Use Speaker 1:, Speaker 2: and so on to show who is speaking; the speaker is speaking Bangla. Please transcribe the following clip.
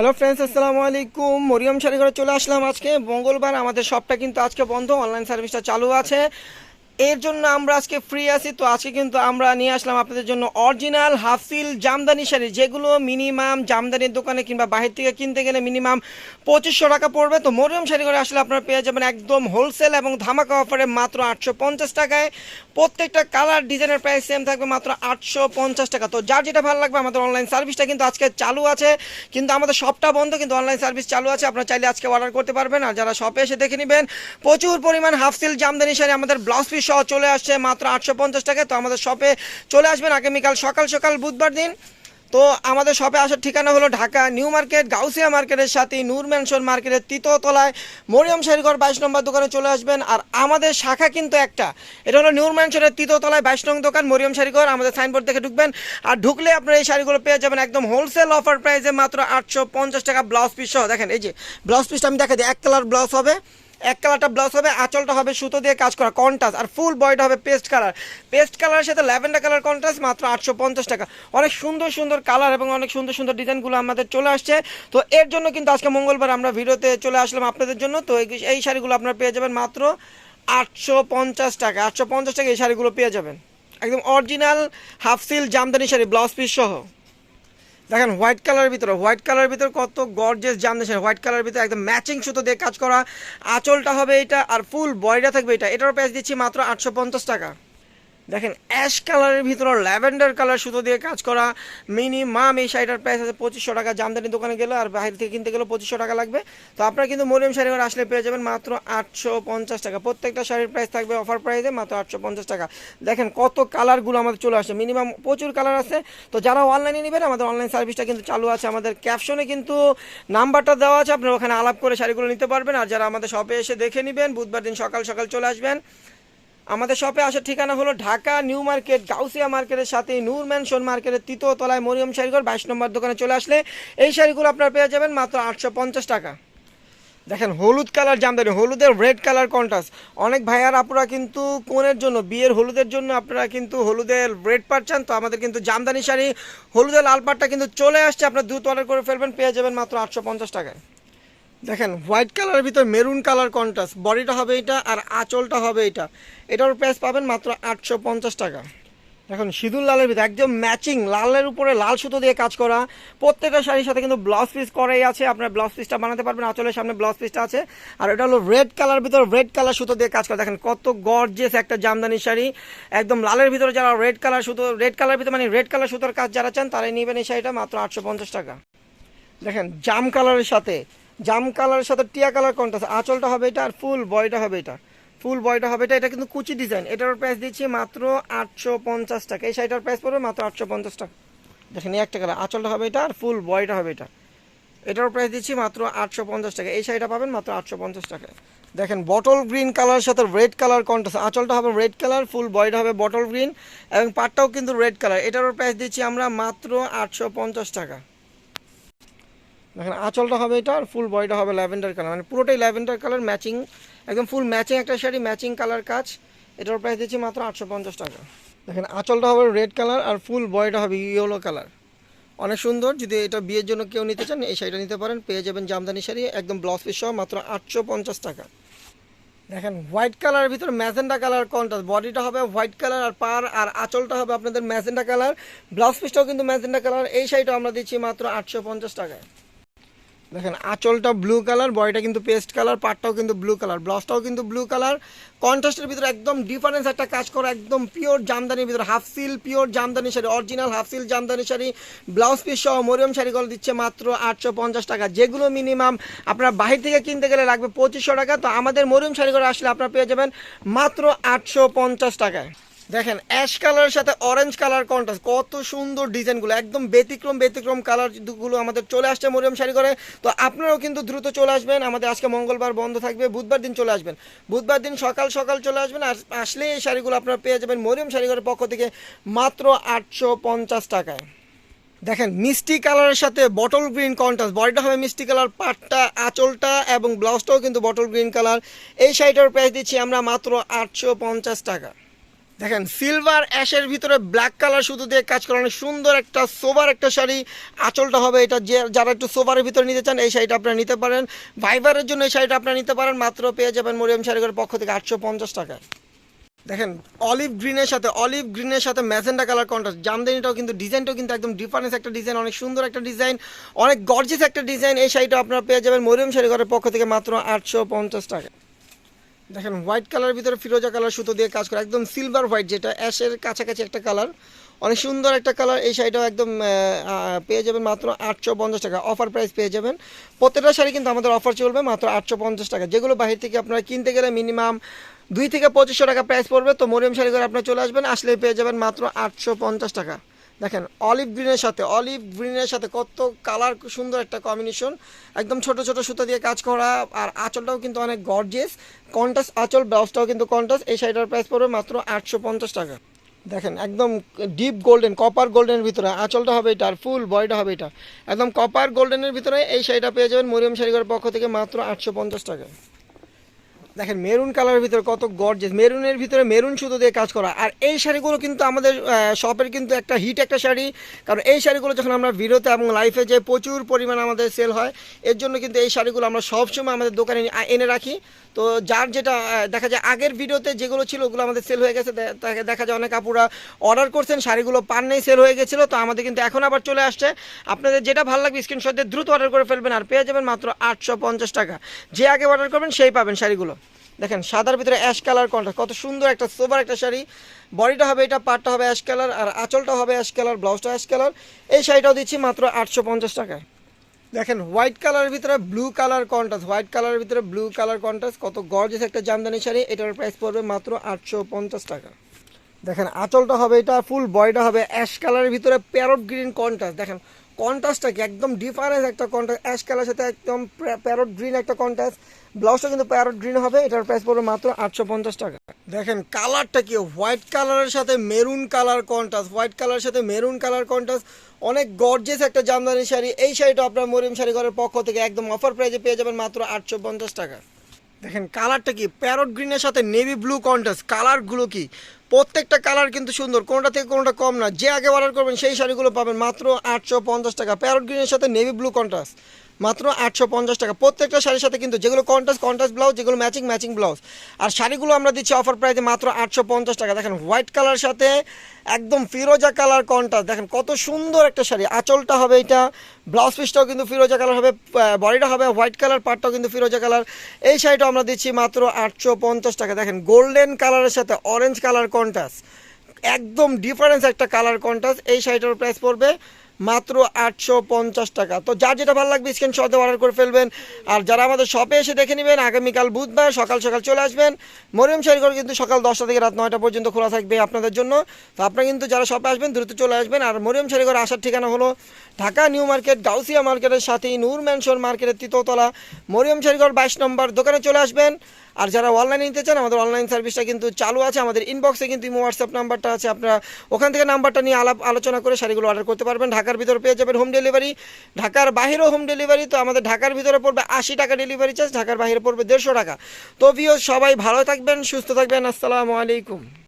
Speaker 1: হ্যালো ফ্রেন্ডস আসসালামু আলাইকুম মরিয়ম শাড়ি ঘরে চলে আসলাম আজকে। মঙ্গলবার আমাদের শপটা কিন্তু আজকে বন্ধ। অনলাইন সার্ভিসটা চালু আছে। এর জন্য আমরা আজকে ফ্রি আছি। তো আজকে কিন্তু আমরা নিয়ে আসলাম আপনাদের জন্য অরিজিনাল হাফিল জামদানি শাড়ি, যেগুলো মিনিমাম জামদানির দোকানে কিংবা বাহির থেকে কিনতে গেলে মিনিমাম পঁচিশশো টাকা পড়বে। তো মরিয়ম শাড়ি করে আসলে আপনারা পেয়ে যাবেন একদম হোলসেল এবং ধামাকা অফারে মাত্র আটশো পঞ্চাশ টাকায়। প্রত্যেকটা কালার ডিজাইনের প্রাইস সেম থাকবে মাত্র আটশো পঞ্চাশ টাকা। তো যার যেটা ভালো লাগবে আমাদের অনলাইন সার্ভিসটা কিন্তু আজকে চালু আছে। কিন্তু আমাদের শপটা বন্ধ, কিন্তু অনলাইন সার্ভিস চালু আছে। আপনারা চাইলে আজকে অর্ডার করতে পারবেন। আর যারা শপে এসে দেখে নেবেন, প্রচুর পরিমাণ হাফ সিল জামদানি শাড়ি আমাদের ব্লাউজ পিস সহ চলে আসছে মাত্র আটশো পঞ্চাশ টাকায়। তো আমাদের শপে চলে আসবেন আগামীকাল সকাল সকাল বুধবার দিন। তো আমাদের শপে আসার ঠিকানা হলো ঢাকা নিউ মার্কেট, গাউসিয়া মার্কেটের সাথে নূর ম্যানশন মার্কেটের তৃতীয়তলায় মরিয়ম শাড়িঘর বাইশ নম্বর দোকানে চলে আসবেন। আর আমাদের শাখা কিন্তু একটা। এটা হলো নূর ম্যানশনের তৃতীয়তলায় বাইশ নং দোকান, মরিয়ম শাড়িঘর। আমাদের সাইনবোর্ড দেখে ঢুকবেন। আর ঢুকলে আপনারা এই শাড়িগুলো পেয়ে যাবেন একদম হোলসেল অফার প্রাইসে মাত্র আটশো পঞ্চাশ টাকা ব্লাউজ পিস সহ। দেখেন, এই যে ব্লাউজ পিসটা আমি দেখা দিই। এক কালার ব্লাউজ হবে। এক কালারটা ব্লাউজ হবে, আঁচলটা হবে সুতো দিয়ে কাজ করা কন্টাস আর ফুল বয়টা হবে পেস্ট কালার পেস্ট কালারের সাথে ল্যাভেন্ডার কালার কন্টাস মাত্র আটশো পঞ্চাশ টাকা। অনেক সুন্দর সুন্দর কালার এবং অনেক সুন্দর সুন্দর ডিজাইনগুলো আমাদের চলে আসছে। তো এর জন্য কিন্তু আজকে মঙ্গলবার আমরা ভিডিওতে চলে আসলাম আপনাদের জন্য। তো এই শাড়িগুলো আপনারা পেয়ে যাবেন মাত্র আটশো পঞ্চাশ টাকা। আটশো পঞ্চাশ টাকা এই শাড়িগুলো পেয়ে যাবেন। একদম original half silk jamdani sari blouse piece সহ। দেখেন হোয়াইট কালারের ভিতরে হোয়াইট কালারের ভিতরে কত গর্জেস জামদানি শাড়ি হোয়াইট কালারের ভিতরে একদম ম্যাচিং সুতো দিয়ে কাজ করা। আঁচলটা হবে এটা আর ফুল বয়টা থাকবে এটা। এটার প্রাইস দিচ্ছি মাত্র আটশো পঞ্চাশ টাকা। দেখেন অ্যাশ কালারের ভিতরে ল্যাভেন্ডার কালার সুতো দিয়ে কাজ করা মিনিমাম এই শাড়িটার প্রাইস আছে পঁচিশশো টাকা। জামদানি দোকানে গেলে আর বাইরে থেকে কিনতে গেলে পঁচিশশো টাকা লাগবে। তো আপনারা কিন্তু মরিয়াম শাড়ি ঘরে আসলে পেয়ে যাবেন মাত্র আটশো পঞ্চাশ টাকা। প্রত্যেকটা শাড়ির প্রাইস থাকবে অফার প্রাইসে মাত্র আটশো পঞ্চাশ টাকা। দেখেন কত কালারগুলো আমাদের চলে আসছে। মিনিমাম প্রচুর কালার আছে। তো যারা অনলাইনে নেবেন, আমাদের অনলাইন সার্ভিসটা কিন্তু চালু আছে। আমাদের ক্যাপশনে কিন্তু নাম্বারটা দেওয়া আছে। আপনারা ওখানে আলাপ করে শাড়িগুলো নিতে পারবেন। আর যারা আমাদের শপে এসে দেখে নেবেন, বুধবার দিন সকাল সকাল চলে আসবেন। আমাদের শপে আসার ঠিকানা হলো ঢাকা, নিউ মার্কেট, গাউসিয়া মার্কেটের সাথে নূর ম্যানশন মার্কেটের তৃতীয় তলায় মরিয়ম শাড়িঘর, বাইশ নম্বর দোকানে চলে আসলে এই শাড়িগুলো আপনারা পেয়ে যাবেন মাত্র আটশো পঞ্চাশ টাকা। দেখেন, হলুদ কালার জামদানি, হলুদের রেড কালার কন্ট্রাস্ট। অনেক ভাইয়ার আপুরা কিন্তু কোনের জন্য, বিয়ের হলুদের জন্য আপনারা কিন্তু হলুদের রেড পাট চান, তো আমাদের কিন্তু জামদানি শাড়ি, হলুদের লাল পাটটা কিন্তু চলে আসছে, আপনার দ্রুত অর্ডার করে ফেলবেন, পেয়ে যাবেন মাত্র আটশো পঞ্চাশ টাকায়। দেখেন হোয়াইট কালারের ভিতর মেরুন কালার কন্ট্রাস্ট বডিটা হবে এটা আর আঁচলটা হবে এটা। এটার প্রাইস পাবেন মাত্র আটশো পঞ্চাশ টাকা। এখন সিঁদুর লালের ভিতরে একদম ম্যাচিং লালের উপরে লাল সুতো দিয়ে কাজ করা। প্রত্যেকটা শাড়ির সাথে কিন্তু ব্লাউজ পিস করাই আছে, আপনার ব্লাউজ পিসটা বানাতে পারবেন, আঁচলের সামনে ব্লাউজ পিসটা আছে। আর এটা হলো রেড কালার ভিতর রেড কালার সুতো দিয়ে কাজ করা। দেখেন, কত গর্জেস একটা জামদানি শাড়ি। একদম লালের ভিতরে যারা রেড কালার সুতো রেড কালার ভিতরে মানে রেড কালার সুতোর কাজ যারা চান, তারাই নেবেন এই শাড়িটা মাত্র আটশো পঞ্চাশ টাকা। দেখেন, জাম কালারের সাথে জাম কালারের সাথে টিয়া কালার কন্ট্রাস্ট আঁচলটা হবে এটা আর ফুল বয়টা হবে এটা। ফুল বয়টা হবে এটা এটা কিন্তু কুচি ডিজাইন এটার প্রাইস দিচ্ছি মাত্র আটশো পঞ্চাশ টাকা। এই শাড়িটার প্রাইস পড়বে মাত্র আটশো পঞ্চাশ টাকা। দেখেন একটা কালার আঁচলটা হবে এটা আর ফুল বয়টা হবে এটা। এটার প্রাইস দিচ্ছি মাত্র আটশো পঞ্চাশ টাকা। এই শাড়িটা পাবেন মাত্র আটশো পঞ্চাশ টাকা। দেখেন বটল গ্রিন কালার সাথে রেড কালার কন্ট্রাস্ট আঁচলটা হবে রেড কালার ফুল বয়টা হবে বটল গ্রিন এবং পাটটাও কিন্তু রেড কালার এটারও প্রাইস দিচ্ছি আমরা মাত্র আটশো পঞ্চাশ টাকা। দেখেন, আঁচলটা হবে এটা আর ফুল বডিটা হবে ল্যাভেন্ডার কালার মানে পুরোটাই ল্যাভেন্ডার কালার ম্যাচিং একদম ফুল ম্যাচিং একটা শাড়ি ম্যাচিং কালার কাজ। এটার প্রাইস দিচ্ছি মাত্র আটশো পঞ্চাশ টাকা। দেখেন, আঁচলটা হবে রেড কালার আর ফুল বডিটা হবে ইয়েলো কালার অনেক সুন্দর, যদি এটা বিয়ের জন্য কেউ নিতে চান, এই শাড়িটা নিতে পারেন। পেয়ে যাবেন জামদানি শাড়ি, একদম ব্লাউজ পিস সহ মাত্র আটশো পঞ্চাশ টাকা। দেখেন হোয়াইট কালারের ভিতরে ম্যাজেন্ডা কালার কন্ট্রাস্ট বডিটা হবে হোয়াইট কালার আর পার, আর আঁচলটা হবে আপনাদের ম্যাজেন্ডা কালার ব্লাউজ পিসটাও কিন্তু ম্যাজেন্ডা কালার এই শাড়িটা আমরা দিচ্ছি মাত্র আটশো পঞ্চাশ টাকায়। দেখেন, আঁচলটা ব্লু কালার বডিটা কিন্তু পেস্ট কালার পাটটাও কিন্তু ব্লু কালার ব্লাউজটাও কিন্তু ব্লু কালার কন্ট্রাস্টের ভিতরে একদম ডিফারেন্স একটা কাজ করা, একদম পিওর জামদানির ভিতরে half silk pure jamdani sari original half silk jamdani sari blouse piece সহ মরিয়ম শাড়িগুলো দিচ্ছে মাত্র আটশো পঞ্চাশ টাকা। যেগুলো মিনিমাম আপনার বাহির থেকে কিনতে গেলে লাগবে পঁচিশশো টাকা। তো আমাদের মরিয়ম শাড়িগুলো আসলে আপনারা পেয়ে যাবেন মাত্র আটশো পঞ্চাশ টাকায়। দেখেন অ্যাশ কালারের সাথে অরেঞ্জ কালার কন্ট্রাস্ট কত সুন্দর ডিজাইনগুলো, একদম ব্যতিক্রম ব্যতিক্রম কালারগুলো আমাদের চলে আসছে মরিয়ম শাড়ি করে তো আপনারাও কিন্তু দ্রুত চলে আসবেন, আমাদের আজকে মঙ্গলবার বন্ধ থাকবে, বুধবার দিন চলে আসবেন। বুধবার দিন সকাল সকাল চলে আসবেন, আর আসলে এই শাড়িগুলো আপনারা পেয়ে যাবেন মরিয়ম শাড়িঘরের পক্ষ থেকে মাত্র আটশো পঞ্চাশ টাকায়। দেখেন, মিষ্টি কালারের সাথে বটল গ্রিন কন্ট্রাস্ট বডিটা হবে মিষ্টি কালার পাটটা, আঁচলটা এবং ব্লাউজটাও কিন্তু বটল গ্রিন কালার এই শাড়িটার প্রাইস দিচ্ছি আমরা মাত্র আটশো পঞ্চাশ টাকা। দেখেন সিলভার অ্যাশের ভিতরে ব্ল্যাক কালার শুধু দিয়ে কাজ করা অনেক সুন্দর একটা সোবার একটা শাড়ি। আঁচলটা হবে এটা যে, যারা একটু সোবারের ভিতরে নিতে চান, এই শাড়িটা আপনারা নিতে পারেন। ভাইবারের জন্য এই শাড়িটা আপনারা নিতে পারেন, মাত্র পেয়ে যাবেন মরিয়ম শাড়িঘরের পক্ষ থেকে আটশো পঞ্চাশ টাকায়। দেখেন অলিভ গ্রিনের সাথে অলিভ গ্রিনের সাথে ম্যাজেন্ডা কালার কন্ট্রাস্ট জামদানিটাও কিন্তু ডিজাইনটাও কিন্তু একদম ডিফারেন্স একটা ডিজাইন অনেক সুন্দর একটা ডিজাইন অনেক গর্জিস একটা ডিজাইন এই শাড়িটা আপনারা পেয়ে যাবেন মরিয়ম শাড়িঘরের পক্ষ থেকে মাত্র আটশো পঞ্চাশ টাকা দেখেন হোয়াইট কালারের ভিতরে ফিরোজা কালার সুতো দিয়ে কাজ করে, একদম সিলভার হোয়াইট যেটা অ্যাশের কাছাকাছি একটা কালার অনেক সুন্দর একটা কালার এই শাড়িটাও একদম পেয়ে যাবেন মাত্র আটশো পঞ্চাশ টাকা। অফার প্রাইস পেয়ে যাবেন। প্রত্যেকটা শাড়ি কিন্তু আমাদের অফার চলবে মাত্র আটশো পঞ্চাশ টাকা। যেগুলো বাহির থেকে আপনারা কিনতে গেলে মিনিমাম দুই থেকে পঁচিশশো টাকা প্রাইস পড়বে। তো মরিয়ম শাড়ি করে আপনারা চলে আসবেন আসলে পেয়ে যাবেন মাত্র আটশো পঞ্চাশ টাকা। দেখেন অলিভ গ্রিনের সাথে অলিভ গ্রিনের সাথে কত কালার সুন্দর একটা কম্বিনেশন একদম ছোট ছোট সুতো দিয়ে কাজ করা, আর আঁচলটাও কিন্তু অনেক গর্জিয়াস কন্টাস আঁচল, ব্লাউজটাও কিন্তু কন্টাস এই শাড়িটার প্রাইস পড়বে মাত্র আটশো পঞ্চাশ টাকা। দেখেন, একদম ডিপ গোল্ডেন কপার গোল্ডেনের ভিতরে। আঁচলটা হবে এটা, আর ফুল বডিটা হবে এটা। একদম কপার গোল্ডেনের ভিতরে এই শাড়িটা পেয়ে যাবেন মরিয়ম শাড়িঘরের পক্ষ থেকে মাত্র আটশো পঞ্চাশ টাকা দেখেন মেরুন কালারের ভিতরে কত গর্জেস মেরুনের ভিতরে মেরুন সুতো দিয়ে কাজ করা। আর এই শাড়িগুলো কিন্তু আমাদের শপের কিন্তু একটা হিট একটা শাড়ি। কারণ এই শাড়িগুলো যখন আমরা ভিডিওতে এবং লাইফে যে প্রচুর পরিমাণ আমাদের সেল হয়, এর জন্য কিন্তু এই শাড়িগুলো আমরা সবসময় আমাদের দোকানে এনে রাখি। তো যার যেটা দেখা যায়, আগের ভিডিওতে যেগুলো ছিল, ওগুলো আমাদের সেল হয়ে গেছে। দেখা- যায়, অনেক আপুরা অর্ডার করছেন, শাড়িগুলো পান নেই সেল হয়ে গেছিল। তো আমাদের কিন্তু এখন আবার চলে আসছে। আপনাদের যেটা ভালো লাগবে স্ক্রিনশট দ্রুত অর্ডার করে ফেলবেন। আর পেয়ে যাবেন মাত্র আটশো পঞ্চাশ টাকা। যে আগে অর্ডার করবেন, সেই পাবেন শাড়িগুলো। দেখেন, সাদার ভিতরে অ্যাশ কালার কন্ট্রাস্ট কত সুন্দর একটা সোবার একটা শাড়ি। বডিটা হবে এটা, পাটটা হবে অ্যাশ কালার আর আঁচলটা হবে অ্যাশ কালার ব্লাউজটা অ্যাশ কালার এই শাড়িটাও দিচ্ছি মাত্র আটশো পঞ্চাশ টাকায়। দেখেন হোয়াইট কালারের ভিতরে ব্লু কালার কন্ট্রাস্ট হোয়াইট কালারের ভিতরে ব্লু কালার কন্ট্রাস্ট কত গর্জেস একটা জামদানি শাড়ি। এটার প্রাইস পড়বে মাত্র আটশো পঞ্চাশ টাকা। দেখেন, আঁচলটা হবে এটা ফুল বয়টা হবে অ্যাশ কালারের ভিতরে প্যারট গ্রিন কন্ট্রাস্ট দেখেন কন্ট্রাস্টটা কি একদম ডিফারেন্স একটা কন্ট্রাস্ট অ্যাশ কালার সাথে একদম প্যারট গ্রিন একটা কন্ট্রাস্ট ব্লাউজটা কিন্তু প্যারট গ্রিন হবে, এটার প্রাইস পড়বে মাত্র আটশো পঞ্চাশ টাকা। দেখেন কালারটা কি? হোয়াইট কালারের সাথে মেরুন কালার কন্ট্রাস্ট হোয়াইট কালারের সাথে মেরুন কালার কন্ট্রাস্ট অনেক গর্জেস একটা জামদানি শাড়ি। এই শাড়িটা আপনার মরিম শাড়ি ঘরের পক্ষ থেকে একদম অফার প্রাইসে পেয়ে যাবেন মাত্র আটশো পঞ্চাশ টাকা। দেখেন কালারটা কি? প্যারট গ্রিনের সাথে নেভি ব্লু কন্ট্রাস্ট। কালারগুলো কি? প্রত্যেকটা কালার কিন্তু সুন্দর। কোনটা থেকে কোনটা কম না। যে আগে অর্ডার করবেন, সেই শাড়িগুলো পাবেন মাত্র আটশো পঞ্চাশ টাকা। প্যারট গ্রিনের সাথে নেভি ব্লু কন্ট্রাস্ট। মাত্র আটশো পঞ্চাশ টাকা। প্রত্যেকটা শাড়ির সাথে কিন্তু যেগুলো কন্ট্রাস্ট কন্ট্রাস্ট ব্লাউজ যেগুলো ম্যাচিং ম্যাচিং ব্লাউজ আর শাড়িগুলো আমরা দিচ্ছি অফার প্রাইসে মাত্র আটশো পঞ্চাশ টাকা। দেখেন হোয়াইট কালার সাথে একদম ফিরোজা কালার কন্ট্রাস্ট দেখেন কত সুন্দর একটা শাড়ি। আঁচলটা হবে এটা। ব্লাউজ পিসটাও কিন্তু ফিরোজা কালার হবে বডিটা হবে হোয়াইট কালার পাটটাও কিন্তু ফিরোজা কালার এই শাড়িটা আমরা দিচ্ছি মাত্র আটশো পঞ্চাশ টাকা। দেখেন গোল্ডেন কালারের সাথে অরেঞ্জ কালার কন্ট্রাস্ট একদম ডিফারেন্স একটা কালার কন্ট্রাস্ট এই শাড়িটার প্রাইস পড়বে মাত্র আটশো পঞ্চাশ টাকা। তো যার যেটা ভালো লাগবে স্ক্রিনশটে অর্ডার করে ফেলবেন। আর যারা আমাদের শপে এসে দেখে নেবেন, আগামীকাল বুধবার সকাল সকাল চলে আসবেন। মরিয়ম শাড়িঘর কিন্তু সকাল দশটা থেকে রাত নয়টা পর্যন্ত খোলা থাকবে আপনাদের জন্য। তো আপনারা কিন্তু যারা শপে আসবেন, দ্রুত চলে আসবেন। আর মরিয়ম শাড়িঘর আসার ঠিকানা হলো ঢাকা নিউ মার্কেট, গাউসিয়া মার্কেটের সাথেই নূর ম্যানশন মার্কেটের তৃতীয়তলা মরিয়ম শাড়িঘর বাইশ নম্বর দোকানে চলে আসবেন। আর যারা অনলাইনে নিতে চান, আমাদের অনলাইন সার্ভিসটা কিন্তু চালু আছে, আমাদের ইনবক্সে কিন্তু ইমো হোয়াটসঅ্যাপ নাম্বারটা আছে। আপনারা ওখান থেকে নাম্বারটা নিয়ে আলাপ আলোচনা করে শাড়িগুলো অর্ডার করতে পারবেন। ঢাকার ভিতরে পেয়ে যাবেন হোম ডেলিভারি ঢাকার বাহিরেও হোম ডেলিভারি তো আমাদের ঢাকার ভিতরে পড়বে আশি টাকা ডেলিভারি চার্জ ঢাকার বাহিরে পড়বে দেড়শো টাকা। তো ভিও সবাই ভালো থাকবেন, সুস্থ থাকবেন। আসসালামু আলাইকুম।